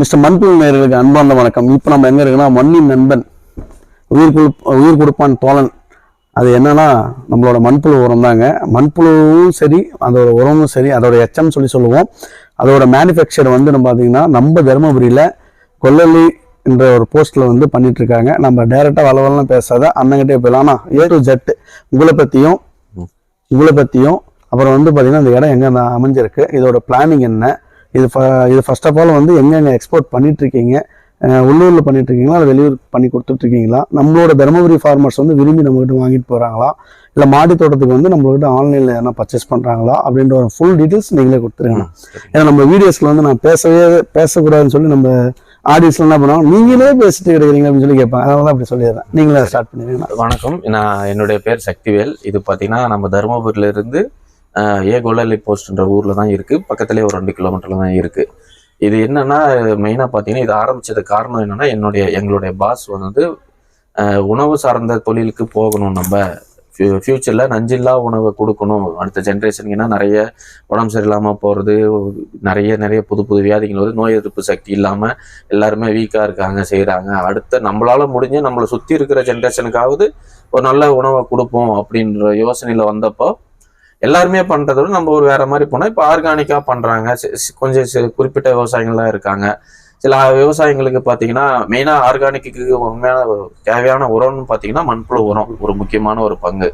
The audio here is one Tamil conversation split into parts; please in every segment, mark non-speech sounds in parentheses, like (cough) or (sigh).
மிஸ்டர் மண்புல் நேர்களுக்கு அன்பார்ந்த வணக்கம். இப்போ நம்ம எங்கே இருக்குன்னா மண்ணின் நண்பன் உயிர் கொடு உயிர் கொடுப்பான் தோழன். அது என்னன்னா நம்மளோட மண்புழு உரம் தாங்க மண்புழுவும் சரி அதோட உரமும் சரி அதோட எச்சம் சொல்லி சொல்லுவோம். அதோட மேனுஃபேக்சர் வந்து நம்ம பார்த்தீங்கன்னா நம்ம தருமபுரியில் கொல்லலி என்ற ஒரு போஸ்ட்டில் வந்து பண்ணிகிட்ருக்காங்க நம்ம டைரெக்டாக வளவலாம் பேசாத அண்ணங்கிட்டே போயிடலாம். ஏ டு ஜெட் உங்களை பற்றியும் உங்களை பற்றியும் அப்புறம் வந்து பார்த்தீங்கன்னா அந்த இடம் எங்கே அமைஞ்சிருக்கு இதோட பிளானிங் என்ன இது இது ஃபர்ஸ்ட் ஆஃப் ஆல் வந்து எங்கெங்க எக்ஸ்போர்ட் பண்ணிட்டு இருக்கீங்க அஹ் உள்ளூரில் பண்ணிட்டு இருக்கீங்களா இல்லை வெளியூர் பண்ணி கொடுத்துட்டு இருக்கீங்களா நம்மளோட தருமபுரி ஃபார்மர்ஸ் வந்து விரும்பி நம்மகிட்ட வாங்கிட்டு போகிறாங்களா இல்லை மாடி தோட்டத்துக்கு வந்து நம்மள்கிட்ட ஆன்லைனில் எதனா பர்ச்சேஸ் பண்ணுறாங்களா அப்படின்ற ஒரு ஃபுல் டீட்டெயில்ஸ் நீங்களே கொடுத்துருங்க ஏன்னா நம்ம வீடியோஸில் வந்து நான் பேசவே பேசக்கூடாதுன்னு சொல்லி நம்ம ஆடியன்ஸ்ல என்ன பண்ணுவாங்க? நீங்களே பேசிட்டு கிடைக்கிறீங்க அப்படின்னு சொல்லி கேட்பாங்க. அதனால தான் அப்படி சொல்லிடுறேன். நீங்களே ஸ்டார்ட் பண்ணிடுங்க வணக்கம். நான் என்னுடைய பேர் சக்திவேல். இது பார்த்தீங்கன்னா நம்ம தருமபுரியில இருந்து ஆஹ், ஏ கொல்லலி போஸ்ட்ன்ற ஊரில் தான் இருக்குது பக்கத்துலேயே ஒரு ரெண்டு கிலோமீட்டரில் தான் இருக்குது இது என்னென்னா மெயினாக பார்த்தீங்கன்னா இது ஆரம்பித்தது காரணம் என்னன்னா என்னுடைய எங்களுடைய பாஸ் வந்து உணவு சார்ந்த தொழிலுக்கு போகணும் நம்ம. ஃப்யூச்சரில் நஞ்சில்லா உணவை கொடுக்கணும். அடுத்த ஜென்ரேஷனுக்குன்னா நிறைய உடம்பு சரியில்லாமல் போகிறது நிறைய நிறைய புது புது வியாதிகள் வருது. நோய் எதிர்ப்பு சக்தி இல்லாமல் எல்லாருமே வீக்காக இருக்காங்க செய்கிறாங்க அடுத்த நம்மளால் முடிஞ்ச நம்மளை சுற்றி இருக்கிற ஜென்ரேஷனுக்காவது ஒரு நல்ல உணவை கொடுப்போம் அப்படின்ற யோசனையில் வந்தப்போ எல்லாருமே பண்ணுறத விட நம்ம ஒரு வேற மாதிரி போனால் இப்போ ஆர்கானிக்காக பண்ணுறாங்க கொஞ்சம் குறிப்பிட்ட விவசாயிகள்லாம் இருக்காங்க. சில விவசாயிங்களுக்கு பார்த்தீங்கன்னா மெயினாக ஆர்கானிக்கு உண்மையான தேவையான உரம்னு பார்த்தீங்கன்னா மண்புழு உரம் ஒரு முக்கியமான ஒரு பங்கு.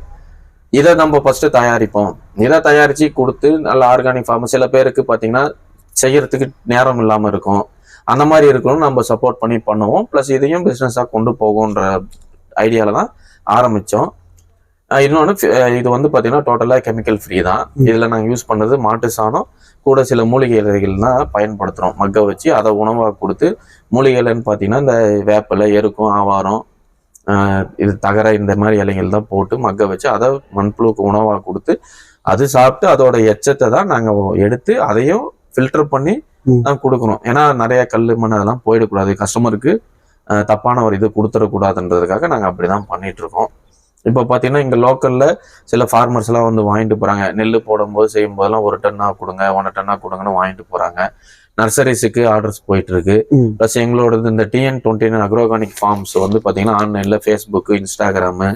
இதை நம்ம ஃபர்ஸ்ட் தயாரிப்போம். இதை தயாரித்து கொடுத்து நல்ல ஆர்கானிக் ஃபார்ம் சில பேருக்கு பார்த்தீங்கன்னா செய்யறதுக்கு நேரம் இல்லாமல் இருக்கும். அந்த மாதிரி இருக்கணும் நம்ம சப்போர்ட் பண்ணி பண்ணுவோம். ப்ளஸ் இதையும் பிஸ்னஸாக கொண்டு போகுன்ற ஐடியாவில் தான் ஆரம்பித்தோம் இன்னொன்று இது வந்து பார்த்தீங்கன்னா டோட்டலாக கெமிக்கல் ஃப்ரீ தான். இதில் நாங்கள் யூஸ் பண்ணது மாட்டு சாணம் கூட சில மூலிகை இலைகள் தான் பயன்படுத்துகிறோம் மக்க வச்சு அதை உணவாக கொடுத்து மூலிகை இலைன்னு பார்த்தீங்கன்னா இந்த வேப்பிலை எருக்கும் ஆவாரம் இது தகர இந்த மாதிரி இலைகள் தான் போட்டு மக்க வச்சு அதை மண்புழுக்கு உணவாக கொடுத்து அது சாப்பிட்டு அதோட எச்சத்தை தான் நாங்கள் எடுத்து அதையும் ஃபில்டர் பண்ணி. தான் கொடுக்குறோம் ஏன்னா நிறைய கல் மண் அதெல்லாம் போயிடக்கூடாது. கஸ்டமருக்கு தப்பான ஒரு இது கொடுத்துடக்கூடாதுன்றதுக்காக நாங்கள் அப்படி தான் பண்ணிட்டு இருக்கோம். இப்போ பார்த்தீங்கன்னா இங்கே லோக்கலில் சில ஃபார்மர்ஸ் எல்லாம் வந்து வாங்கிட்டு போகிறாங்க நெல் போடும்போது செய்யும் போதெல்லாம் ஒரு டன்னா கொடுங்க ஒன்றரை டன்னா கொடுங்கன்னு வாங்கிட்டு போகிறாங்க நர்சரிஸுக்கு ஆர்டர்ஸ் போயிட்டு இருக்கு. ப்ளஸ் எங்களோடது இந்த TN twenty nine agro organic farms வந்து பார்த்தீங்கன்னா ஆன்லைனில் ஃபேஸ்புக்கு இன்ஸ்டாகிராமு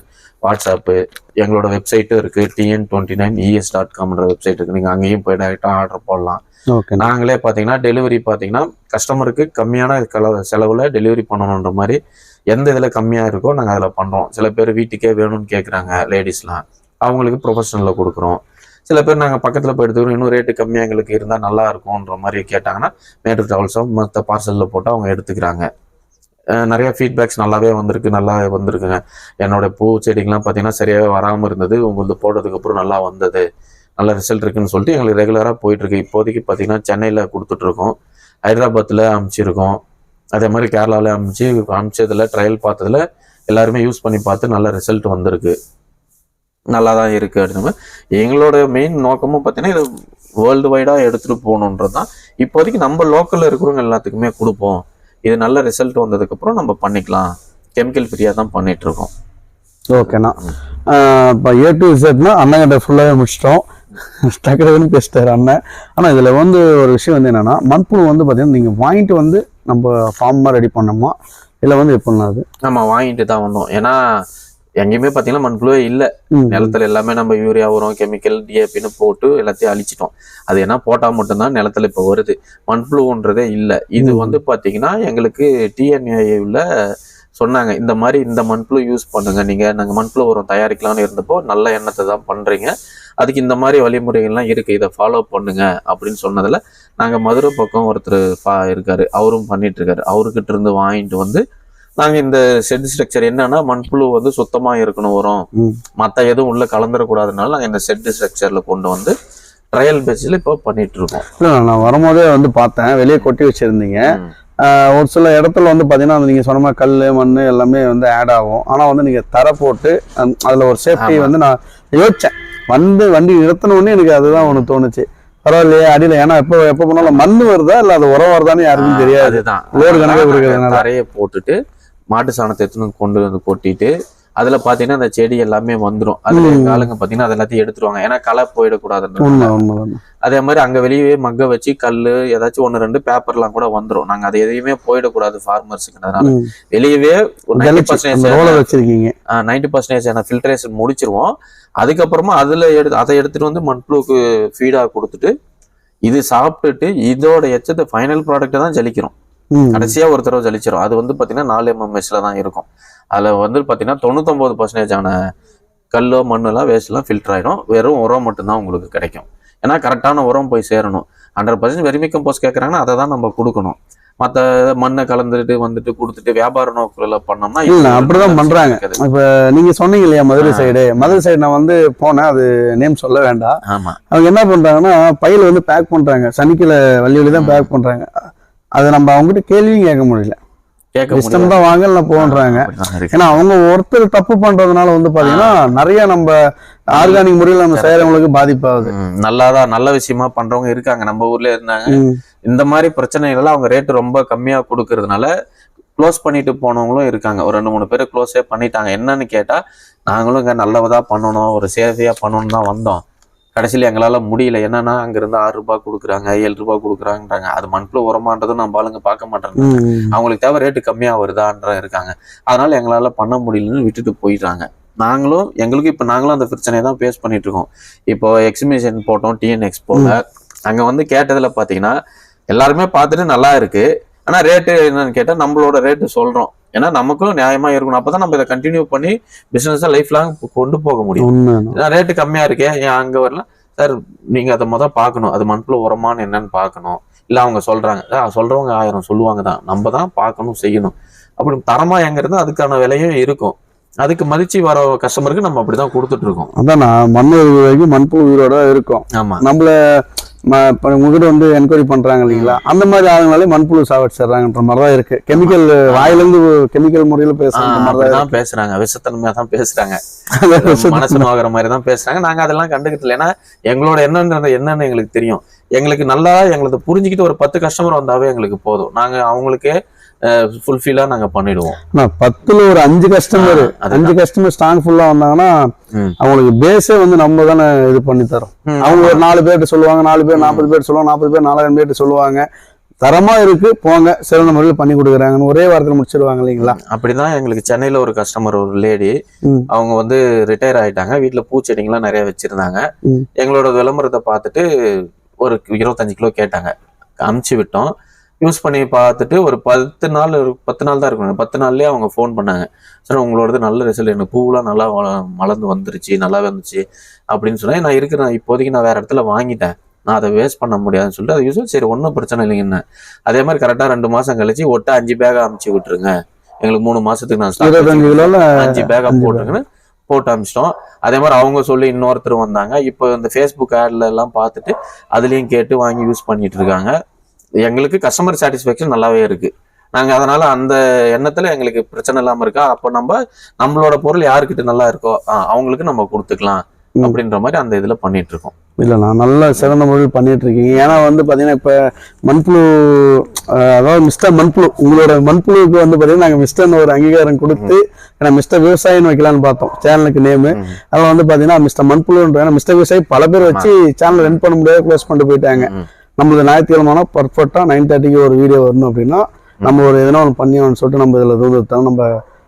வாட்ஸ்அப்பு எங்களோட வெப்சைட்டும் இருக்குது TN twenty nine ES dot காம்ன்ற website இருக்குது நீங்கள் அங்கேயும் போய் டேரெக்டாக ஆர்டர் போடலாம். ஓகே நாங்களே பார்த்தீங்கன்னா டெலிவரி பார்த்தீங்கன்னா கஸ்டமருக்கு கம்மியான செலவில் டெலிவரி பண்ணணுன்ற மாதிரி எந்த இதில் கம்மியாக இருக்கோ நாங்கள் அதில் பண்ணுறோம் சில பேர் வீட்டுக்கே வேணும்னு கேட்குறாங்க லேடிஸ்லாம் அவங்களுக்கு ப்ரொஃபஷனலில் கொடுக்குறோம். சில பேர் நாங்கள் பக்கத்தில் போய் எடுத்துக்கிறோம் இன்னும் ரேட்டு கம்மியாக எங்களுக்கு இருந்தால் நல்லா இருக்கும்ன்ற மாதிரி கேட்டாங்கன்னா மேட்ரு ட்ராவல்ஸோ மற்ற பார்சலில் போட்டு அவங்க எடுத்துக்கிறாங்க. நிறையா நிறைய ஃபீட்பேக்ஸ் நல்லாவே வந்திருக்கு நல்லா வந்திருக்குங்க. என்னோட பூ செடிங்கெலாம் பார்த்தீங்கன்னா சரியாகவே வராமல் இருந்தது. உங்களுக்கு போட்டதுக்கப்புறம் நல்லா வந்தது. நல்ல ரிசல்ட் இருக்குன்னு சொல்லிட்டு எங்களுக்கு ரெகுலராக போயிட்டுருக்கு இப்போதைக்கு பார்த்தீங்கன்னா சென்னையில் கொடுத்துட்ருக்கோம் ஹைதராபாத்தில் அமைச்சிருக்கோம். அதே மாதிரி கேரளாவில் அமைச்சு அமைச்சதில் ட்ரையல் பார்த்ததில் எல்லாருமே யூஸ் பண்ணி பார்த்து நல்ல ரிசல்ட் வந்திருக்கு. நல்லா தான் இருக்குது அப்படின்னு. எங்களோட மெயின் நோக்கமும் பார்த்தீங்கன்னா இது வேர்ல்டு வைடாக எடுத்துகிட்டு போகணுன்றது தான் இப்போதைக்கு நம்ம லோக்கலில் இருக்கிறவங்க எல்லாத்துக்குமே கொடுப்போம். இது நல்ல ரிசல்ட் வந்ததுக்கப்புறம் நம்ம பண்ணிக்கலாம். கெமிக்கல் ஃப்ரீயாக தான் பண்ணிகிட்ருக்கோம் ஓகேண்ணா இப்போ ஏ டு இசட்னா அண்ணங்கிட்ட ஃபுல்லாகவே முடிச்சிட்டோம். டக்குன்னு பேசிட்டார் அண்ணன். ஆனால் இதில் வந்து ஒரு விஷயம் வந்து என்னென்னா மண்புழு வந்து பார்த்தீங்கன்னா நீங்கள் வாங்கிட்டு வந்து நம்ம ஃபார்மாக ரெடி பண்ணோமா? இல்லை வந்து எப்படின்னா அது? நம்ம வாங்கிட்டு தான் வந்தோம். ஏன்னா எங்கேயுமே பார்த்தீங்கன்னா மண்புழுவே இல்லை. நிலத்துல எல்லாமே நம்ம யூரியா உரம் கெமிக்கல் டிஏபின்னு போட்டு எல்லாத்தையும் அழிச்சிட்டோம். அது என்ன போட்டால் மட்டும்தான் நிலத்துல இப்போ வருது. மண்புழுன்றதே இல்லை. இது. வந்து பார்த்தீங்கன்னா எங்களுக்கு டிஎன்ஏல சொன்னாங்க இந்த மாதிரி இந்த மண்புழு யூஸ் பண்ணுங்க. நீங்க நாங்கள் மண்புழு உரம் தயாரிக்கலாம்னு இருந்தப்போ நல்ல எண்ணத்தை தான் பண்றீங்க. அதுக்கு இந்த மாதிரி வழிமுறைகள்லாம் இருக்கு இதை ஃபாலோ பண்ணுங்க அப்படின்னு சொன்னதுல நாங்க மதுரை பக்கம் ஒருத்தர் பா- இருக்காரு அவரும் பண்ணிட்டு இருக்காரு அவர்கிட்ட இருந்து வாங்கிட்டு வந்து நாங்க இந்த செட் ஸ்ட்ரக்சர் என்னன்னா மண்புழு வந்து சுத்தமா இருக்கணும் வரும். ம். மத்த எதுவும் உள்ள கலந்துடக்கூடாதுனால நாங்க இந்த செட் ஸ்ட்ரக்சர்ல கொண்டு வந்து ட்ரையல் பேஸில் இப்போ பண்ணிட்டு இருக்கோம் இல்லை நான் வரும்போதே வந்து பார்த்தேன் வெளியே கொட்டி வச்சுருந்தீங்க. ஒரு சில இடத்துல வந்து பார்த்தீங்கன்னா நீங்கள் சொன்ன மாதிரி கல் மண் எல்லாமே வந்து ஆட் ஆகும். ஆனால் வந்து நீங்கள் தர போட்டு அதில் ஒரு சேஃப்டி. வந்து நான் யோசித்தேன் வந்து வண்டி நிறுத்தின உடனே எனக்கு அதுதான் ஒன்று தோணுச்சு. பரவாயில்லையே அடியில். ஏன்னா எப்போ எப்போ போனாலும் மண் வருதா இல்லை அது உரம் வருதான்னு யாருக்கும் தெரியாது. லோடு கணக்கா. நாங்க தரையை போட்டுட்டு மாட்டு சாணத்தை எடுத்துன்னு கொண்டு வந்து கொட்டிட்டு அதுல பாத்தீங்கன்னா அந்த செடி எல்லாமே வந்துரும். அதுல ஆளுங்க பாத்தீங்கன்னா அது எல்லாத்தையும் எடுத்துருவாங்க. ஏன்னா களை உண்மை. அதே மாதிரி அங்க வெளியே மக்க வச்சு கல்லு ஏதாச்சும் ஒன்னு ரெண்டு பேப்பர்லாம் கூட வந்துரும். நாங்க அது எதையுமே போயிடக்கூடாது ஃபார்மர்ஸுக்குன்றதுனால. வெளியவே வச்சிருக்கீங்க. நைன்டி பர்சன்டேஜ் ஃபில்ட்ரேஷன் முடிச்சிருவோம். அதுக்கப்புறமா அதுல எடுத்து அதை எடுத்துட்டு வந்து மண்புழுக்கு ஃபீடா கொடுத்துட்டு இது சாப்பிட்டுட்டு இதோட எச்சத்தை ஃபைனல் ப்ராடக்ட்டை தான் ஜலிக்கிறோம். கடைசியா ஒரு தடவை ஜலிச்சிரும். அது வந்து பாத்தீங்கன்னா நாலு எம்எம்எஸ்ல தான் இருக்கும். அதுல வந்து பாத்தீங்கன்னா தொண்ணூத்தொன்பது பர்சன்டேஜ் ஆன கல்லோ மண்ணெல்லாம் வேஸ்ட்லாம் ஃபில்டர் ஆயிடும் வெறும் உரம் மட்டும்தான் உங்களுக்கு கிடைக்கும். ஏன்னா கரெக்டான உரம் போய் சேரணும். ஹண்ட்ரட் பர்சன்ட் வெறுமி கம்போஸ் கேட்குறாங்கன்னா அதை தான் நம்ம கொடுக்கணும். மற்ற மண்ணை கலந்துட்டு வந்துட்டு கொடுத்துட்டு வியாபார நோக்கில் பண்ணோம்னா இல்ல, அப்படிதான் பண்றாங்க. இப்ப நீங்க சொன்னீங்க இல்லையா மதுரை. சைடு மதுரை சைடு நான் வந்து போனேன். அது நேம் சொல்ல வேண்டாம். ஆமா. அவங்க என்ன பண்றாங்கன்னா பையில வந்து பேக் பண்றாங்க. சனிக்கிழ வள்ளி வழி தான். பேக் பண்றாங்க. அதை நம்ம அவங்ககிட்ட கேள்வியும் கேட்க முடியல. கேட்க இஷ்டம். தான் வாங்கல போன்றாங்க. ஏன்னா அவங்க ஒருத்தர் தப்பு பண்றதுனால வந்து பாத்தீங்கன்னா நிறைய நம்ம ஆர்கானிக் முறையில் நம்ம செய்யறவங்களுக்கு பாதிப்பாகுது. நல்லாதான் நல்ல விஷயமா பண்றவங்க இருக்காங்க. நம்ம ஊர்ல இருந்தாங்க. இந்த மாதிரி பிரச்சனைகள் அவங்க ரேட் ரொம்ப கம்மியா கொடுக்கறதுனால க்ளோஸ் பண்ணிட்டு போனவங்களும் இருக்காங்க. ஒரு ரெண்டு மூணு பேர் க்ளோஸே பண்ணிட்டாங்க. என்னன்னு கேட்டா நாங்களும் இங்க நல்லதா பண்ணணும் ஒரு சேவையா பண்ணணும் தான் வந்தோம். கடைசியில் எங்களால முடியல. என்னன்னா அங்க இருந்து ஆறு ரூபாய் கொடுக்குறாங்க ஏழு ரூபாய் கொடுக்குறாங்கன்றாங்க. அது மண்புழு உரமான்றதும் நம்ம ஆளுங்க பார்க்க மாட்டேறாங்க. அவங்களுக்கு தேவை ரேட்டு கம்மியா வருதான்ற இருக்காங்க. அதனால எங்களால பண்ண முடியலன்னு விட்டுட்டு போயிடுறாங்க. நாங்களும் எங்களுக்கு இப்போ நாங்களும் அந்த பிரச்சனையை தான் ஃபேஸ் பண்ணிட்டு இருக்கோம். இப்போ எக்ஸிபிஷன் போட்டோம் டிஎன் எக்ஸ்போல அங்க வந்து கேட்டதுல பாத்தீங்கன்னா எல்லாருமே பார்த்துட்டு நல்லா இருக்கு. ஆனா ரேட்டு என்னன்னு கேட்டா நம்மளோட ரேட்டு சொல்றோம். ஏன்னா நமக்கும் நியாயமா இருக்கணும். அப்பதான் நம்ம இதை கண்டினியூ பண்ணி பிசினஸா லைஃப் லாங் கொண்டு போக முடியும். ரேட்டு கம்மியா இருக்கே. ஏன் அங்க வரலாம் சார் நீங்க அதை முத பார்க்கணும். அது மண்புல உரமான்னு என்னன்னு பார்க்கணும். இல்ல அவங்க சொல்றாங்க. "ஆ, சொல்றவங்க ஆயிரம் சொல்லுவாங்க தான் நம்ம தான் பார்க்கணும் செய்யணும். அப்படி தரமா எங்க இருந்தா அதுக்கான விலையும் இருக்கும். அதுக்கு மதிச்சு வர கஸ்டமருக்கு நம்ம அப்படிதான் கொடுத்துட்டு இருக்கோம். அதான் நான் மண் வரைக்கும் மண்புழு உயிரோட இருக்கும். ஆமா. நம்மள இப்ப உங்ககிட்ட வந்து என்கொயரி பண்றாங்க இல்லைங்களா? அந்த மாதிரி ஆளுங்களாலே மண்புழு சாவடிச்சிடுறாங்கன்ற மாதிரி தான் இருக்கு. கெமிக்கல் வாயிலிருந்து கெமிக்கல் முறையில ஆ, பேசுற மாதிரி தான் அப்படிதான் பேசுறாங்க. விஷத்தன்மையா தான் பேசுறாங்க. இருக்கு. மனசு நோகிற மாதிரி தான் பேசுறாங்க. நாங்க அதெல்லாம் கண்டுக்கிட்டல ஏன்னா எங்களோட என்னன்றது என்னன்னு எங்களுக்கு தெரியும். எங்களுக்கு நல்லா எங்களுக்கு புரிஞ்சுக்கிட்டு ஒரு பத்து கஸ்டமர் வந்தாவே எங்களுக்கு போதும். நாங்க அவங்களுக்கே ஃபுல்ஃபில்லா நாங்க பண்ணிடுவோம். ஆனா, பத்துல ஒரு அஞ்சு கஸ்டமர். அஞ்சு கஸ்டமர் ஸ்ட்ராங் ஃபுல்லா வந்தாங்கன்னா. அவங்களுக்கு பேஸே வந்து நம்ம தானே இது பண்ணி தரோம். அவங்க ஒரு நாலு பேர்கிட்ட சொல்லுவாங்க நாலு பேர் நாற்பது பேர் சொல்லுவாங்க நாற்பது பேர் நாலாயிரம் பேர்கிட்ட சொல்லுவாங்க. தரமா இருக்கு போங்க சிறந்த முறையில் பண்ணி கொடுக்குறாங்கன்னு ஒரே வாரத்தில் முடிச்சிடுவாங்க இல்லைங்களா? அப்படிதான் எங்களுக்கு சென்னையில ஒரு கஸ்டமர் ஒரு லேடி. அவங்க வந்து ரிட்டையர் ஆயிட்டாங்க. வீட்டுல பூச்செடிங்கெல்லாம் நிறைய வச்சிருந்தாங்க. எங்களோட விளம்பரத்தை பார்த்துட்டு ஒரு இருபத்தஞ்சு கிலோ கேட்டாங்க. அமுச்சு விட்டோம். யூஸ் பண்ணி பார்த்துட்டு ஒரு பத்து நாள் பத்து நாள் தான் இருக்கும் பத்து நாள்லயே அவங்க ஃபோன் பண்ணாங்க. சார் உங்களோடது நல்ல ரிசல்ட் எனக்கு பூவெல்லாம் நல்லா மலர்ந்து வந்துருச்சு. நல்லா வந்துச்சு. அப்படின்னு சொன்னா நான் இருக்கிறேன் இப்போதைக்கு நான் வேற இடத்துல வாங்கிட்டேன். நான் அதை வேஸ்ட் பண்ண முடியாதுன்னு சொல்லிட்டு அது யூஸ் சரி ஒன்றும் பிரச்சனை இல்லைங்கன்னு அதே மாதிரி கரெக்டாக ரெண்டு மாசம் கழிச்சு ஒட்ட அஞ்சு பேக் அமுச்சு விட்டுருங்க. எங்களுக்கு மூணு மாசத்துக்கு நான் அஞ்சு பேக்கா அஞ்சு போட்டுருக்குன்னு போட்டு அமிச்சிட்டோம். அதே மாதிரி அவங்க சொல்லி இன்னொருத்தர் வந்தாங்க. இப்போ இந்த ஃபேஸ்புக் ஆட்ல எல்லாம் பார்த்துட்டு அதுலயும் கேட்டு வாங்கி யூஸ் பண்ணிட்டு இருக்காங்க. எங்களுக்கு கஸ்டமர் சாட்டிஸ்ஃபேக்ஷன் நல்லாவே இருக்கு. நாங்க அதனால அந்த எண்ணத்துல எங்களுக்கு பிரச்சனை இல்லாம இருக்கா? அப்போ நம்ம நம்மளோட பொருள் யாருக்கிட்ட நல்லா இருக்கோ அவங்களுக்கு நம்ம கொடுத்துக்கலாம். அப்படின்ற மாதிரி அந்த இதுல பண்ணிட்டு இருக்கோம். இல்லை நான் நல்ல சிறந்த முறையில் பண்ணிட்டு இருக்கீங்க ஏன்னா வந்து பார்த்தீங்கன்னா இப்போ மண்புழு அதாவது மிஸ்டர் மண்புழு உங்களோட மண்புழுவுக்கு வந்து பார்த்தீங்கன்னா நாங்கள் மிஸ்டர்னு ஒரு அங்கீகாரம் கொடுத்து ஏன்னா மிஸ்டர் விவசாயின்னு வைக்கலாம்னு பார்த்தோம். சேனலுக்கு நேமு ம். அதில் வந்து பார்த்தீங்கன்னா மிஸ்டர் மண்புழுன்ற ஏன்னா மிஸ்டர் விவசாயி பல பேர் வச்சு சேனல் ரன் பண்ண முடியாது க்ளோஸ் பண்ணிட்டு போயிட்டாங்க. நம்மளது ஞாயிற்றுக்கிழமை பர்ஃபெக்டாக நைன் தேர்ட்டிக்கு ஒரு வீடியோ வரணும் அப்படின்னா நம்ம ஒரு எதனா ஒன்று பண்ணியோன்னு சொல்லிட்டு நம்ம இதில் தூந்துட்டோம் நம்ம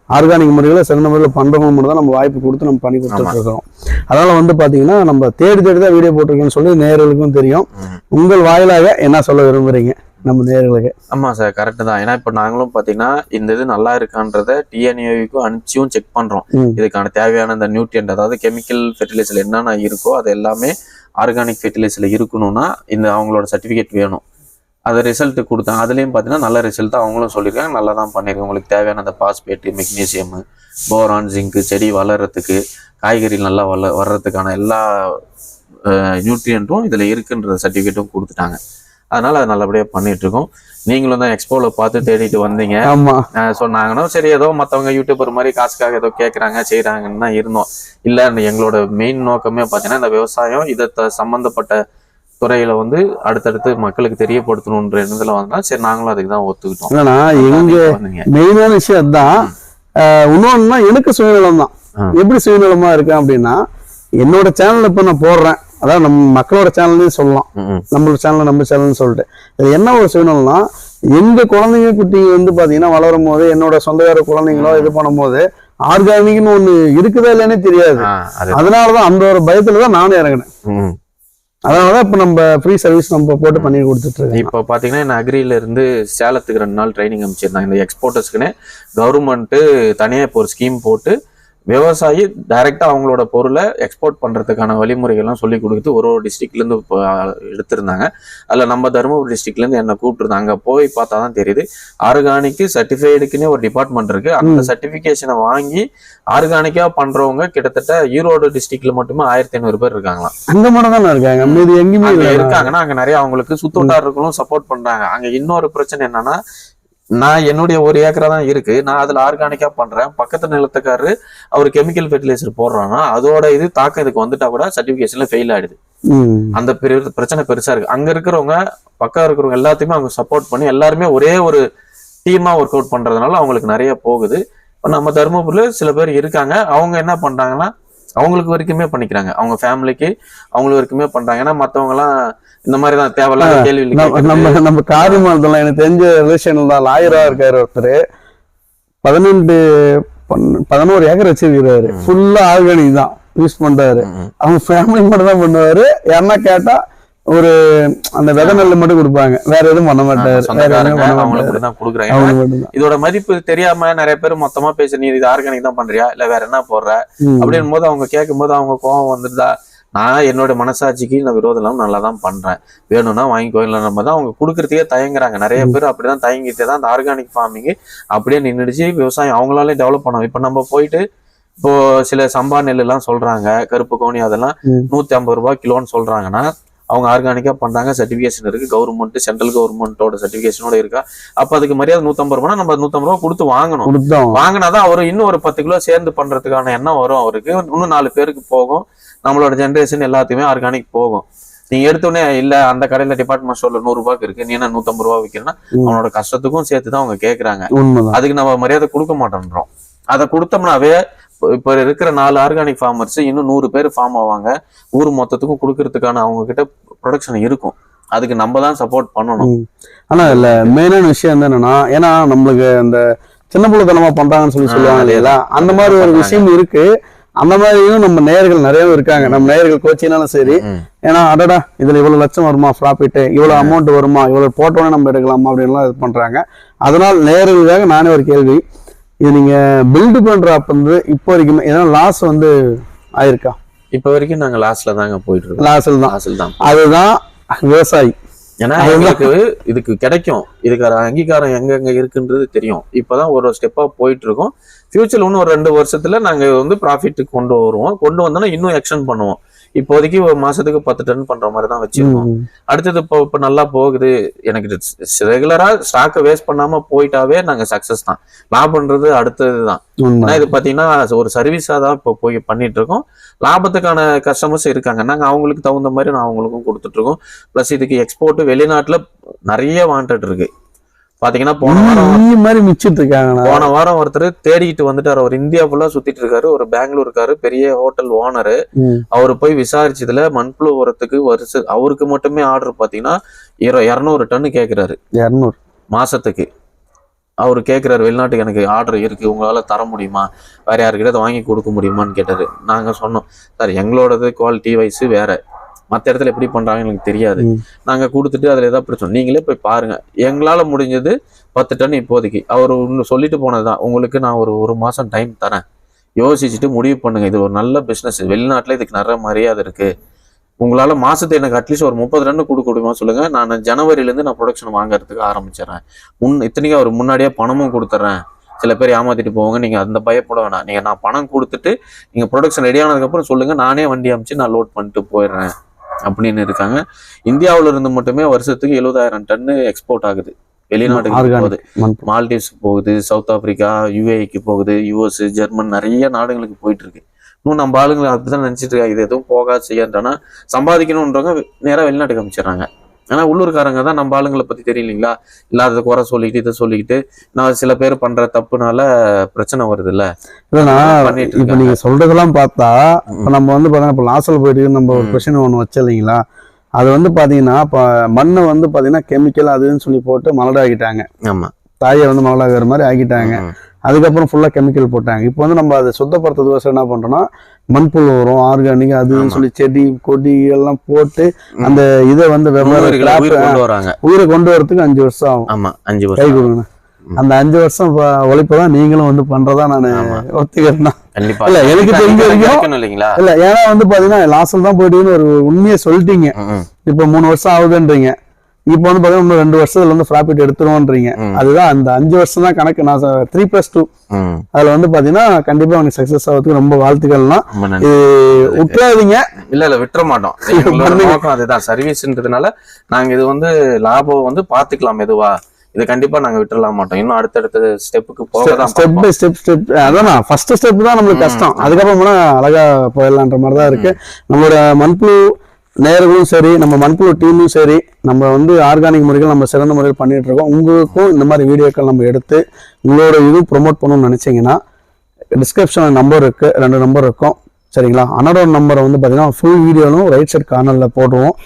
ஆர்கானிக் முறையில் சிறந்த முறையில் பண்ணுறவங்க மட்டும் தான் நம்ம வாய்ப்பு கொடுத்து நம்ம பண்ணி கொடுத்துட்டு இருக்கோம் அதனால வந்து பார்த்தீங்கன்னா நம்ம தேடி தேடி தான் வீடியோ போட்டிருக்கோம்னு சொல்லி நேயர்களுக்கும் தெரியும். உங்கள் வாயிலாக என்ன சொல்ல விரும்புறீங்க? நம்ம நேயர்களுக்கு ஆமா சார் கரெக்ட் தான். ஏன்னா இப்போ நாங்களும் பாத்தீங்கன்னா இந்த இது நல்லா இருக்கான்றத டிஎன்ஏவிக்கும் அனுப்பிச்சியும் செக் பண்றோம். ம். இதுக்கான தேவையான இந்த நியூட்ரியன்ட் அதாவது கெமிக்கல் ஃபெர்டிலைசர் என்னென்ன இருக்கோ அது எல்லாமே ஆர்கானிக் ஃபெர்டிலைசரில் இருக்கணும்னா இந்த அவங்களோட சர்டிஃபிகேட் வேணும். அது ரிசல்ட் கொடுத்தாங்க அதுலேயும் பார்த்தீங்கன்னா நல்ல ரிசல்ட் அவங்களும் சொல்லியிருக்காங்க. நல்லா தான் பண்ணியிருக்காங்க. உங்களுக்கு தேவையான அந்த பாஸ்பேட்டு மெக்னீசியமு போரான் ஜிங்க்கு செடி வளர்றதுக்கு காய்கறி நல்லா வள வர்றதுக்கான எல்லா நியூட்ரியன்ட்டும் இதில் இருக்குன்ற சர்டிஃபிகேட்டும் கொடுத்துட்டாங்க. அதனால அதை நல்லபடியாக பண்ணிட்டு இருக்கோம் நீங்களும் தான் எக்ஸ்போவில் பார்த்து தேடிட்டு வந்தீங்க. சொன்னாங்கன்னா சரி ஏதோ மற்றவங்க யூடியூபர் மாதிரி காசுக்காக ஏதோ கேட்குறாங்க செய்கிறாங்கன்னு தான் இருந்தோம். இல்லை எங்களோட மெயின் நோக்கமே பார்த்தீங்கன்னா இந்த விவசாயம் இதை சம்பந்தப்பட்ட துறையில வந்து அடுத்தடுத்து மக்களுக்கு தெரியப்படுத்தணுன்ற எண்ணத்துல வந்தா சரி நாங்களும் அதுக்கு தான் ஒத்துக்கிட்டோம். ஏன்னா எங்க. மெயினான விஷயம் அதுதான். ஆஹ் இன்னொன்னுனா எனக்கு சுயநலம் தான். எப்படி சுயநலமா இருக்கேன் அப்படின்னா என்னோட சேனல் இப்ப நான் போடுறேன். அதாவது நம்ம மக்களோட சேனல்னே சொல்லலாம். நம்மளோட சேனல் நம்ம சேனல்னு சொல்லிட்டு. இது என்ன ஒரு சுயநலம்னா எங்க குழந்தைங்க குட்டிங்க வந்து பாத்தீங்கன்னா வளரும் போது என்னோட சொந்தக்கார குழந்தைங்களோ இது பண்ணும்போது ஆர்கானிக்னு ஒண்ணு இருக்குதா இல்லைன்னே தெரியாது. அதனாலதான் அந்த ஒரு பயத்துல தான் நானும் இறங்கினேன். ம். அதனாலதான் இப்ப நம்ம ஃப்ரீ சர்வீஸ் நம்ம போட்டு பண்ணி கொடுத்துட்டு இருக்கோம் இப்போ பார்த்தீங்கன்னா என்ன அக்ரியில இருந்து சேலத்துக்கு ரெண்டு நாள் ட்ரைனிங் அமைச்சிருந்தாங்க இந்த எக்ஸ்போர்ட்டர்ஸ்க்குன்னு கவர்மெண்ட்டு தனியாக இப்போ ஒரு ஸ்கீம் போட்டு விவசாயி டைரெக்டாக அவங்களோட பொருளை எக்ஸ்போர்ட் பண்ணுறதுக்கான வழிமுறைகள்லாம் சொல்லி கொடுத்து ஒரு ஒரு டிஸ்ட்ரிக்ட்லேருந்து இப்போ எடுத்திருந்தாங்க. அதில் நம்ம தருமபுரி டிஸ்ட்ரிக்ட்லேருந்து என்னை கூப்பிட்டுருந்தாங்க அங்கே போய் பார்த்தா தான் தெரியுது. ஆர்கானிக்கு சர்டிஃபைடுக்குன்னே ஒரு டிபார்ட்மெண்ட் இருக்கு. அந்த சர்டிஃபிகேஷனை வாங்கி ஆர்கானிக்காக பண்ணுறவங்க கிட்டத்தட்ட ஈரோடு டிஸ்ட்ரிக்ட்ல மட்டுமே ஆயிரத்தி ஐநூறு பேர் இருக்காங்களாம். அங்க மட்டும் தானே இருக்காங்க? மீதி எங்கேயுமே இருக்காங்கன்னா அங்க நிறைய அவங்களுக்கு சுத்தோட்டார்களும் சப்போர்ட் பண்றாங்க. அங்க இன்னொரு பிரச்சனை என்னன்னா நான் என்னுடைய ஒரு ஏக்கரா தான் இருக்கு. நான் அதுல ஆர்கானிக்கா பண்றேன். பக்கத்து நிலத்துக்காரரு அவர் கெமிக்கல் ஃபெர்டிலைசர் போடுறாங்கன்னா அதோட இது தாக்கம் இதுக்கு வந்துட்டா கூட சர்டிபிகேஷன்ல ஃபெயில் ஆயிடுது. அந்த பெரிய பிரச்சனை பெருசா இருக்கு. அங்க இருக்கிறவங்க பக்கம் இருக்கிறவங்க எல்லாத்தையுமே அவங்க சப்போர்ட் பண்ணி எல்லாருமே ஒரே ஒரு டீமா ஒர்க் அவுட் பண்றதுனால அவங்களுக்கு நிறைய போகுது. இப்ப நம்ம தருமபுரியில சில பேர் இருக்காங்க. அவங்க என்ன பண்றாங்கன்னா அவங்களுக்கு வரைக்குமே பண்ணிக்கிறாங்க. அவங்க ஃபேமிலிக்கு அவங்களுக்கு வரைக்குமே பண்றாங்க. ஏன்னா மத்தவங்க எல்லாம் இந்த மாதிரி தான் தேவையில்லாத கேள்வி நம்ம நம்ம நம்ம காரியமானதெல்லாம் எனக்கு தெரிஞ்ச ரிலேஷன் தான். லாயரா இருக்காரு ஒருத்தர். பதினெண்டு பதினோரு ஏக்கர் வச்சிருக்கிறாரு. ஃபுல்லா ஆர்கானிக் தான். யூஸ் பண்றாரு. அவங்க ஃபேமிலி மட்டும் தான் பண்ணுவாரு. யாருன்னா கேட்டா ஒரு அந்த விதை நெல் மட்டும் கொடுப்பாங்க. வேற எதுவும் பண்ண மாட்டாரு. இதோட மதிப்பு தெரியாம நிறைய பேர் மொத்தமா பேச நீ இது ஆர்கானிக் தான் பண்றியா? இல்ல வேற என்ன போடுற. அப்படின் போது அவங்க கேட்கும் போது அவங்க கோவம் வந்துருதா? நான் என்னோட மனசாட்சிக்கு நான் விரோதம் இல்லாம நல்லா தான் பண்றேன். வேணும்னா வாங்கிக்கோ. இல்லை நம்ம தான் அவங்க கொடுக்கறதுக்கே தயங்குறாங்க. நிறைய பேர் அப்படிதான் தயங்கிட்டே தான் அந்த ஆர்கானிக் ஃபார்மிங் அப்படியே நின்றுடுச்சு விவசாயம் அவங்களாலே டெவலப் பண்ணோம் இப்ப நம்ம போயிட்டு இப்போ சில சம்பா நெல் எல்லாம் சொல்றாங்க. கருப்பு கோணி அதெல்லாம். நூத்தி ஐம்பது ரூபாய் கிலோன்னு சொல்றாங்கன்னா அவங்க ஆர்கானிக்கா பண்றாங்க சர்டிபிகேஷன் இருக்கு. கவர்மெண்ட் சென்ட்ரல் கவர்மெண்டோட சர்டிபிகேஷனோட இருக்கா. அப்ப அதுக்கு மரியாதை நூத்தம்பது ரூபாய் நம்ம நூத்தம்பது ரூபாய் கொடுத்து வாங்கணும். கொடுத்தோம். வாங்கினாதான் அவரு இன்னும் ஒரு பத்து கிலோ சேர்ந்து பண்றதுக்கான எண்ணம் வரும் அவருக்கு. இன்னும் நாலு பேருக்கு போகும். நம்மளோட ஜென்ரேஷன் எல்லாத்தையுமே ஆர்கானிக் போகும். நீங்க எடுத்தோடனே இல்ல அந்த கடையில டிபார்ட்மெண்ட் ஸ்டோர்ல நூறு ரூபாய்க்கு இருக்கு. நீ என்ன நூத்தம்பது ரூபா விற்கிறேன்னா. அவனோட கஷ்டத்துக்கும் சேர்த்து தான் அவங்க கேக்குறாங்க. அதுக்கு நம்ம மரியாதை கொடுக்க மாட்டேன்றோம். அதை கொடுத்தோம்னாவே இப்ப- இருக்கிற நாலு ஆர்கானிக் ஃபார்மர்ஸ் இன்னும் நூறு பேர் ஃபார்ம் ஆவாங்க. ஊர் மொத்தத்துக்கும் கொடுக்கறதுக்கான அவங்க கிட்ட ப்ரொடக்ஷன் இருக்கும். அதுக்கு நம்ம தான் சப்போர்ட் பண்ணணும். ஆனா இல்ல மெயினான விஷயம் என்னன்னா ஏன்னா நம்மளுக்கு அந்த சின்ன பிள்ளைத்தனமா பண்றாங்கன்னு சொல்லி சொல்லுவாங்க இல்லையா? அந்த மாதிரி ஒரு. விஷயம் இருக்கு. அந்த மாதிரியும் நம்ம நேயர்கள் நிறைய இருக்காங்க. நம்ம நேயர்கள் கோச்சினாலும் சரி. ஏன்னா அடடா இதுல இவ்வளவு லட்சம் வருமா ப்ராஃபிட் இவ்வளவு அமௌண்ட் வருமா? இவ்வளவு போட்டோன்னே நம்ம எடுக்கலாமா? அப்படின்லாம் இது பண்றாங்க. அதனால் நேயர்களுக்காக நானே ஒரு கேள்வி. இது நீங்க பில்டு பண்ற அப்ப வந்து இப்போ வரைக்குமே ஏன்னா லாஸ் வந்து ஆயிருக்கா? இப்ப வரைக்கும் நாங்க லாஸ்ட்ல தாங்க போயிட்டு இருக்கோம் லாஸில் தான். லாஸ்ல தான். அதுதான் விவசாயி. ஏன்னா. எங்களுக்கு இதுக்கு கிடைக்கும். இதுக்கான அங்கீகாரம் எங்கெங்க இருக்குன்றது தெரியும். இப்பதான் ஒரு ஸ்டெப்பா போயிட்டு இருக்கோம் ஃபியூச்சர்ல இன்னும் ஒரு ரெண்டு வருஷத்துல நாங்க வந்து ப்ராஃபிட் கொண்டு வருவோம். கொண்டு வந்தோம்னா இன்னும் எக்ஸ்டெண்ட் பண்ணுவோம். இப்போதைக்கு ஒரு மாசத்துக்கு பத்து டன் பண்ற மாதிரி தான் வச்சிருக்கோம். அடுத்தது இப்போ இப்போ நல்லா போகுது. எனக்கு ரெகுலரா ஸ்டாக்கை வேஸ்ட் பண்ணாம போயிட்டாவே நாங்க சக்சஸ் தான். லாபம்ன்றது அடுத்தது தான். ஆனா இது பாத்தீங்கன்னா ஒரு சர்வீஸா தான் இப்போ போய் பண்ணிட்டு இருக்கோம். லாபத்துக்கான கஸ்டமர்ஸ் இருக்காங்க. நாங்க அவங்களுக்கு தகுந்த மாதிரி நான் அவங்களுக்கும் கொடுத்துட்டு இருக்கோம். ப்ளஸ் இதுக்கு எக்ஸ்போர்ட் வெளிநாட்டுல நிறைய வாண்டட் இருக்கு. பாத்தீங்கன்னா போன வாரம் மாதிரி மிச்சிட்டு இருக்காங்க போன வாரம் ஒருத்தர் தேடிக்கிட்டு வந்துட்டாரு. அவர் இந்தியா ஃபுல்லா சுத்திட்டு இருக்காரு. ஒரு பெங்களூர் இருக்காரு பெரிய ஹோட்டல் ஓனரு. அவர் போய் விசாரிச்சதுல மண்புழு உரத்துக்கு வருஷ அவருக்கு மட்டுமே ஆர்டர் பாத்தீங்கன்னா இர இரநூறு டன்னு கேக்குறாரு. இரநூறு. மாசத்துக்கு. அவர் கேட்குறாரு வெளிநாட்டுக்கு எனக்கு ஆர்டர் இருக்கு. உங்களால தர முடியுமா? வேற யாருக்கிட்ட வாங்கி கொடுக்க முடியுமான்னு கேட்டாரு. நாங்க சொன்னோம் சார் எங்களோடது குவாலிட்டி வைஸ் வேற. மற்ற இடத்துல எப்படி பண்றாங்கன்னு எனக்கு தெரியாது. ம். நாங்க கொடுத்துட்டு அதுல ஏதாவது பிரச்சனை. நீங்களே போய் பாருங்க. எங்களால முடிஞ்சது பத்து டன் இப்போதைக்கு. அவர் இன்னும் சொல்லிட்டு போனதுதான். உங்களுக்கு நான் ஒரு ஒரு மாசம் டைம் தரேன். யோசிச்சுட்டு முடிவு பண்ணுங்க. இது ஒரு நல்ல பிசினஸ் வெளிநாட்டுல இதுக்கு நிறைய மரியாதை இருக்கு. உங்களால மாசத்துக்கு எனக்கு அட்லீஸ்ட் ஒரு முப்பது ரன் கொடுக்க முடியுமா சொல்லுங்க. நான் ஜனவரில இருந்து நான் ப்ரொடக்ஷன் வாங்குறதுக்கு ஆரம்பிச்சிடறேன். முன் இத்தனைக்கும் அவர் முன்னாடியே பணமும் கொடுத்துட்றேன் சில பேர் ஏமாத்திட்டு போவாங்க. நீங்க அந்த பயப்பட வேணாம். நீங்க நான் பணம் கொடுத்துட்டு நீங்க ப்ரொடக்ஷன் ரெடி ஆனதுக்கப்புறம் சொல்லுங்க. நானே வண்டி அமைச்சு நான் லோட் பண்ணிட்டு போயிடுறேன். அப்படின்னு இருக்காங்க. இந்தியாவுல இருந்து மட்டுமே வருஷத்துக்கு எழுபதாயிரம் டன்னு எக்ஸ்போர்ட் ஆகுது. வெளிநாட்டுக்கு. போகுது. மால்டீவ்ஸ் போகுது சவுத் ஆப்பிரிக்கா யுஏக்கு போகுது யூஎஸ் ஜெர்மன் நிறைய நாடுகளுக்கு போயிட்டு இருக்கு இன்னும் நம்ம ஆளுங்க அப்படிதான் நினைச்சிட்டு இருக்காங்க இது எதுவும் போகாது செய்யாதுன்னா சம்பாதிக்கணுன்றவங்க நேரா வெளிநாட்டுக்கு அமைச்சிடுறாங்க. ஆனா உள்ளூர்காரங்க தான் நம்ம ஆளுங்களை பத்தி தெரியலீங்களா இல்லாததை குறை சொல்லிக்கிட்டு இதை சொல்லிக்கிட்டு. நான் சில பேர் பண்ற தப்புனால பிரச்சனை வருது இல்ல இல்லைண்ணா இப்போ இருக்காங்க. நீங்க சொல்றதெல்லாம் பார்த்தா இப்போ நம்ம வந்து பார்த்தீங்கன்னா இப்போ லாசல் போயிட்டு நம்ம ஒரு. கொஷின் ஒன்று வச்சு இல்லைங்களா? அது வந்து பார்த்தீங்கன்னா இப்போ மண்ணை வந்து பார்த்தீங்கன்னா கெமிக்கல் அதுன்னு சொல்லி போட்டு மலடாக்கிட்டாங்க. ஆமா. தாயை வந்து மலடாகிற மாதிரி ஆக்கிட்டாங்க. ம், அதுக்கப்புறம் ஃபுல்லாக கெமிக்கல் போட்டாங்க. இப்போ வந்து நம்ம அதை சுத்தப்படுத்துறதுக்கோசரம் என்ன பண்ணுறோம்னா மண்புழு உரம் ஆர்கானிக் அதுன்னு. சொல்லி செடி கொடி எல்லாம் போட்டு அந்த இதை வந்து வெவ்வேறு உயிர் கொண்டு வரதுக்கு அஞ்சு வருஷம் ஆகும். ஆமா அஞ்சு கை வருஷம் கொடுங்க. ம். அந்த அஞ்சு வருஷம் ப- உழைப்பு தான் நீங்களும் வந்து பண்றதா நான் ஆமா. ஒத்துக்கிறேன் கண்டிப்பா. இல்ல, எனக்கு தெரிஞ்ச வரைக்கும் இல்ல ஏன்னா வந்து பாத்தீங்கன்னா லாஸ்ட்ல தான் போயிட்டு ஒரு உண்மையை சொல்லிட்டீங்க. இப்போ மூணு வருஷம் ஆகுதுன்றீங்க. இப்போ வந்து பாத்தீங்கன்னா இன்னும் ரெண்டு வருஷத்துல வந்து ப்ராஃபிட் எடுத்துருவோன்றீங்க. அதுதான் அந்த அஞ்சு வருஷம் தான் கணக்கு. நான் த்ரீ பிளஸ் டூ. அதுல வந்து பாத்தீங்கன்னா கண்டிப்பா அவங்க சக்சஸ் ஆகிறதுக்கு ரொம்ப இது விட்டுறாதீங்க இல்ல இல்ல விட்டுற மாட்டோம். (laughs) அதுதான். சர்வீஸ்ன்றதுனால நாங்க இது வந்து லாபம் வந்து பாத்துக்கலாம் மெதுவா. இது கண்டிப்பா நாங்க விட்டுறலாம் மாட்டோம். இன்னும் அடுத்தடுத்த ஸ்டெப்புக்கு போக தான் ஸ்டெப் பை ஸ்டெப் ஸ்டெப் அதான் ஃபர்ஸ்ட் ஸ்டெப் தான் நம்மளுக்கு கஷ்டம். அதுக்கப்புறமா அழகா போயிடலான்ற மாதிரி தான் இருக்கு நம்மளோட மண்புழு நேர்களும் சரி நம்ம மண்புழு டீமும் சரி நம்ம வந்து ஆர்கானிக் முறைகள் நம்ம சிறந்த முறையில் பண்ணிகிட்டு இருக்கோம். உங்களுக்கும் இந்த மாதிரி வீடியோக்கள் நம்ம எடுத்து உங்களோட இதுவும் ப்ரொமோட் பண்ணணும்னு நினச்சிங்கன்னா டிஸ்கிரிப்ஷனில் நம்பர் இருக்குது ரெண்டு நம்பர் இருக்கும். சரிங்களா? அனடோட நம்பரை வந்து பார்த்திங்கன்னா ஃபுல் வீடியோலும் ரைட் சைட் கார்னரில் போடுவோம்.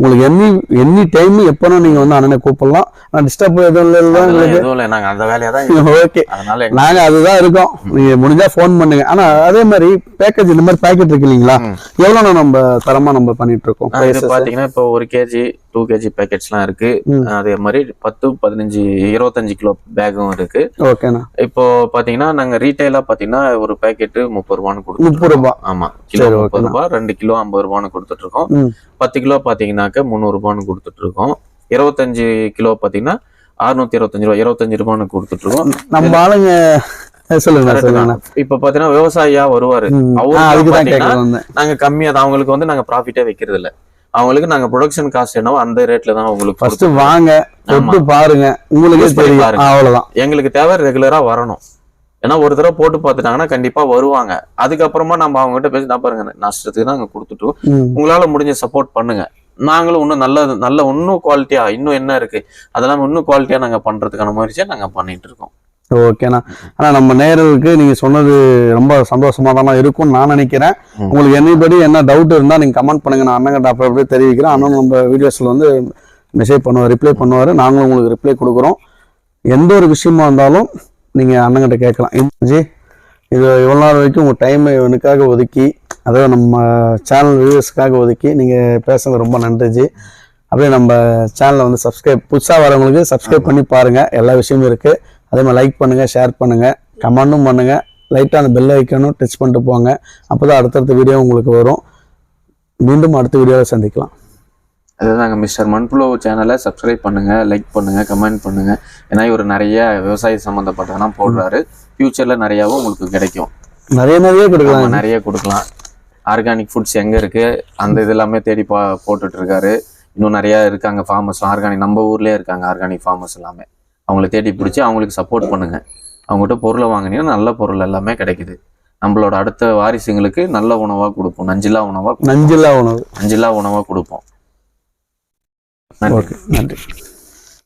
உங்களுக்கு எனி எனி டைம் எப்போனா நீங்கள் வந்து அண்ணனை கூப்பிடலாம். நான் டிஸ்டர்ப் எதுவும் இல்லை எதுவும் இல்லை. நாங்க அந்த வேலையா தான் ஓகே (laughs) அதனால நாங்க அதுதான் இருக்கோம். நீங்க முடிஞ்சா ஃபோன் பண்ணுங்க. ஆனா அதே மாதிரி பேக்கேஜ் இந்த மாதிரி பேக்கெட் இருக்கு இல்லைங்களா? ம். எவ்வளவு நம்ம தரமா நம்ம பண்ணிட்டு இருக்கோம்? பாத்தீங்கன்னா இப்போ ஒரு கேஜி டூ கேஜி பேக்கெட்ஸ்லாம் இருக்கு. அதே மாதிரி பத்து பதினஞ்சு இருபத்தஞ்சு கிலோ பேக்கும் இருக்கு. ஓகேண்ணா இப்போ பாத்தீங்கன்னா நாங்க ரீட்டைலா பாத்தீங்கன்னா ஒரு பேக்கெட் முப்பது ரூபான்னு கொடுத்துட்டு முப்பது ரூபாய் ஆமா கிலோ முப்பது. ரூபாய் ரெண்டு கிலோ ஐம்பது ரூபான்னு கொடுத்துட்டு இருக்கோம். பத்து கிலோ பாத்தீங்கன்னாக்க முந்நூறு ரூபான்னு கொடுத்துட்டு இருக்கோம். இருபத்தஞ்சு கிலோ பாத்தீங்கன்னா அறுநூத்தி இருபத்தஞ்சு ரூபா இருபத்தஞ்சு ரூபான்னு கொடுத்துட்டு இருக்கோம். நம்ம ஆளுங்க. இப்ப பாத்தீங்கன்னா விவசாயியா வருவாரு. அவருக்கு நாங்க கம்மியா அவங்களுக்கு வந்து நாங்க ப்ராஃபிட்டே வைக்கிறது இல்ல அவங்களுக்கு நாங்க ப்ரொடக்ஷன் காஸ்ட் என்னவோ அந்த ரேட்ல தான் அவங்களுக்கு ஃபர்ஸ்ட். வாங்க தொட்டு பாருங்க. உங்களுக்கே தெரியும். அவ்வளவுதான். எங்களுக்கு தேவை ரெகுலரா வரணும். ஏன்னா ஒரு தடவை போட்டு பார்த்துட்டாங்கன்னா கண்டிப்பா வருவாங்க. அதுக்கப்புறமா நம்ம அவங்க கிட்ட பேசி நான் பாருங்க நஷ்டத்துக்கு தான் நாங்க கொடுத்துட்டோம். உங்களால முடிஞ்ச சப்போர்ட் பண்ணுங்க. நாங்களும் இன்னும் நல்ல நல்ல இன்னும் குவாலிட்டியா இன்னும் என்ன இருக்கு? அதெல்லாம் இன்னும் குவாலிட்டியா நாங்க பண்றதுக்கான முயற்சியை நாங்க பண்ணிட்டு இருக்கோம். ஓகேண்ணா ஆனா நம்ம நேயர்களுக்கு நீங்க சொன்னது ரொம்ப சந்தோஷமா தானே இருக்கும்னு நான் நினைக்கிறேன். உங்களுக்கு எனிபடி என்ன டவுட் இருந்தா நீங்க கமெண்ட் பண்ணுங்க. நான் அண்ணன் அப்ப அப்படியே தெரிவிக்கிறேன். அண்ணன் நம்ம வீடியோஸ்ல வந்து மெசேஜ் பண்ணுவார் ரிப்ளை பண்ணுவார். நாங்களும் உங்களுக்கு ரிப்ளை கொடுக்குறோம். எந்த ஒரு விஷயமா இருந்தாலும் நீங்க அண்ணங்கிட்ட கேட்கலாம். ஜி இது இவ்வளோ நாள் வரைக்கும் உங்கள் டைமை எனக்காக ஒதுக்கி அதாவது நம்ம சேனல் வியூவர்ஸ்க்காக ஒதுக்கி நீங்கள் பேசுனது ரொம்ப நன்றி ஜி. அப்படியே நம்ம சேனலை வந்து சப்ஸ்கிரைப் புதுசாக வரவங்களுக்கு சப்ஸ்கிரைப் பண்ணி பாருங்கள் எல்லா விஷயமும் இருக்குது அதே மாதிரி லைக் பண்ணுங்கள் ஷேர் பண்ணுங்கள் கமெண்ட்டும் பண்ணுங்கள் லைட்டாக அந்த பெல் ஐக்கனும் டச் பண்ணிட்டு போங்க. அப்போ தான் அடுத்தடுத்த வீடியோ உங்களுக்கு வரும். மீண்டும் அடுத்த வீடியோவில் சந்திக்கலாம். அதுதாங்க மிஸ்டர் மண்புழு சேனலை சப்ஸ்கிரைப் பண்ணுங்க லைக் பண்ணுங்க கமெண்ட் பண்ணுங்க. ஏன்னா இவர் நிறைய விவசாய சம்மந்தப்பட்டதெல்லாம் போடுறாரு. ஃபியூச்சர்ல நிறையாவும் உங்களுக்கு கிடைக்கும். நிறைய நிறைய கொடுக்கலாம் நிறைய கொடுக்கலாம். ஆர்கானிக் ஃபுட்ஸ் எங்க இருக்கு? அந்த இது எல்லாமே தேடி பா போட்டுட்டு இருக்காரு. இன்னும் நிறைய இருக்காங்க ஃபார்மர்ஸ் ஆர்கானிக் நம்ம ஊர்லயே இருக்காங்க ஆர்கானிக் ஃபார்மர்ஸ் எல்லாமே. அவங்கள தேடி பிடிச்சி அவங்களுக்கு சப்போர்ட் பண்ணுங்க. அவங்ககிட்ட பொருளை வாங்கினீங்கன்னா நல்ல பொருள் எல்லாமே கிடைக்குது. நம்மளோட அடுத்த வாரிசுங்களுக்கு நல்ல உணவா கொடுப்போம். நஞ்சில்லா உணவா நஞ்சில்லா உணவு. நஞ்சில்லா உணவா கொடுப்போம். நன்றி. நன்றி.